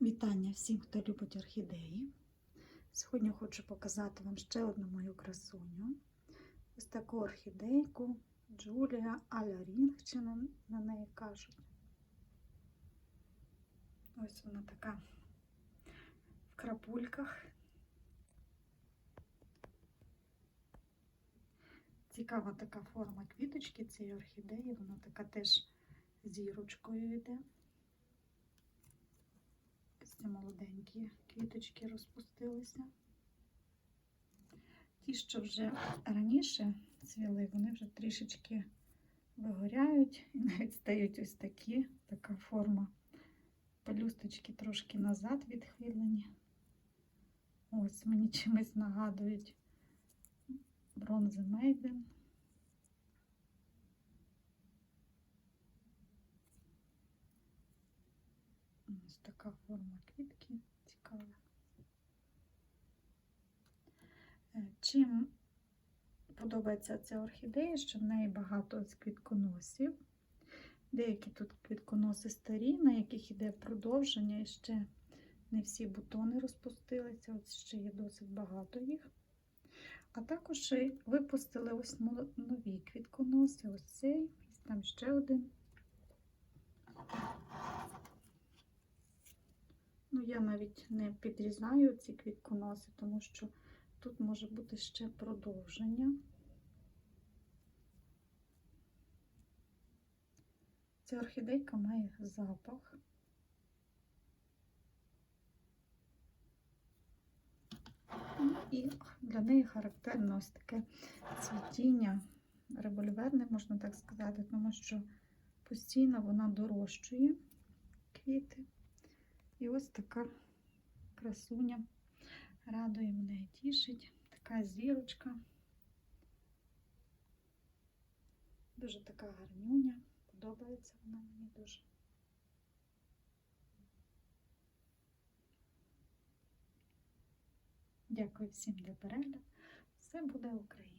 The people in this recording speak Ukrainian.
Вітання всім, хто любить орхідеї. Сьогодні хочу показати вам ще одну мою красуню. Ось таку орхідейку Джулія Алярінг, чи на, на неї кажуть. Ось вона така в крапульках. Цікава така форма квіточки цієї орхідеї. Вона така теж зірочкою йде. Ось молоденькі квіточки розпустилися. Ті, що вже раніше цвіли, вони вже трішечки вигоряють і навіть стають ось такі, така форма. Пелюсточки трошки назад відхилені. Ось мені чимось нагадують бронзи Ось така форма квітки цікава. Е, Чим подобається ця орхідея, що в неї багато квітконосів. Деякі тут квітконоси старі, на яких іде продовження, і ще не всі бутони розпустилися, ось ще є досить багато їх. А також випустили ось нові квітконоси, ось цей, ось там ще один. Ну, я навіть не підрізаю ці квітконоси, тому що тут може бути ще продовження. Ця орхідейка має запах. Ну, І для неї характерно ось таке цвітіння револьверне, можна так сказати, тому що постійно вона дорощує квіти. І ось така красуня радує мене і тішить. Така зірочка. Дуже така гарнюня. Подобається вона мені дуже. Дякую всім за перегляд. Все буде Україна!